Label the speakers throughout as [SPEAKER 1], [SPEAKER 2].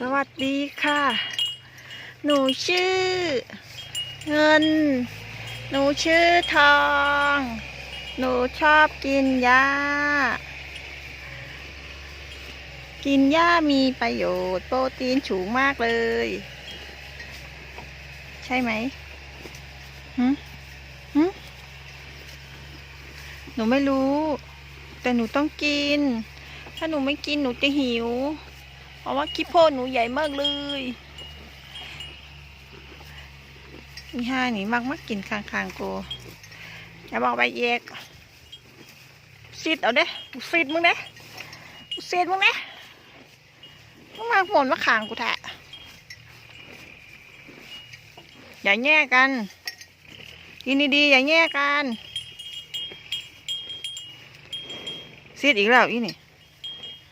[SPEAKER 1] สวัสดีค่ะ หนูชื่อ เงิน หนูชื่อทอง หนูชอบกินหญ้า กินหญ้ามีประโยชน์โปรตีนสูงมากเลย ใช่ไหมหืมหืมหนูไม่รู้ แต่หนูต้องกิน ถ้าหนูไม่กินหนูจะหิว เพราะว่าขี้โพดหนูใหญ่มากเลยมีห้านี่มักมักกินคางคางกูอย่าบอกไปเอกซีดเอาเด้ซีดมึงเด้ซีดมึงเด้มึงมาหมนมาขางกูแทะอย่าแย่กันกินดีๆอย่าแย่กันซีดอีกแล้วอีนี่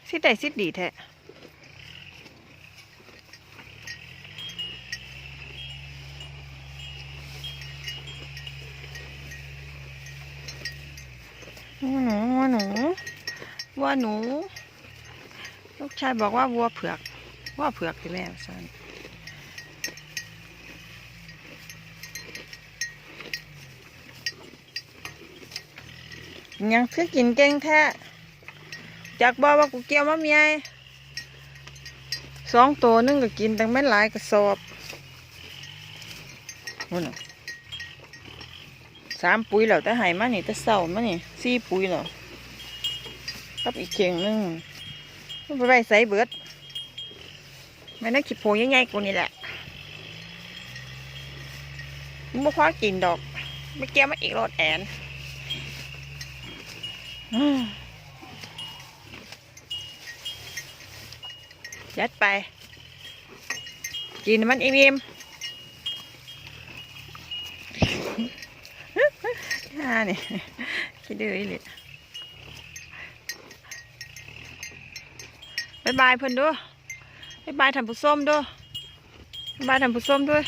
[SPEAKER 1] ซีดได้ซีดดีแท้ วัวหนูวัวหนูวัวหนู ลูกชายบอกว่าวัวเผือกวัวเผือกที่แม่สันยังคือกินเก่งแท้จากบอกว่ากูเกี่ยวมาเมียสองตัวนึงก็กินตั้งแม่หลายกระสอบวัวหนู สามปุ๋ยแล้วแต่ใหายมานี่แต่เศร้ามานี่สี่ปุ๋ยแล้วกับอีกเข่งหนึงมันไปไว้ใส่เบิดไม่ได้ขีดโพงใหญ่ๆกูนี่แหละมันบ่พอกินดอกไม่เกี่ยวมาอีกรถแอนยัดไป กินมันอิ่มๆ อ่านี่คิดดื้ออีหลีบายบายเพื่อนด้วยบายบายทำผู้ส้มด้วยบายบายทำผู้ส้มด้วย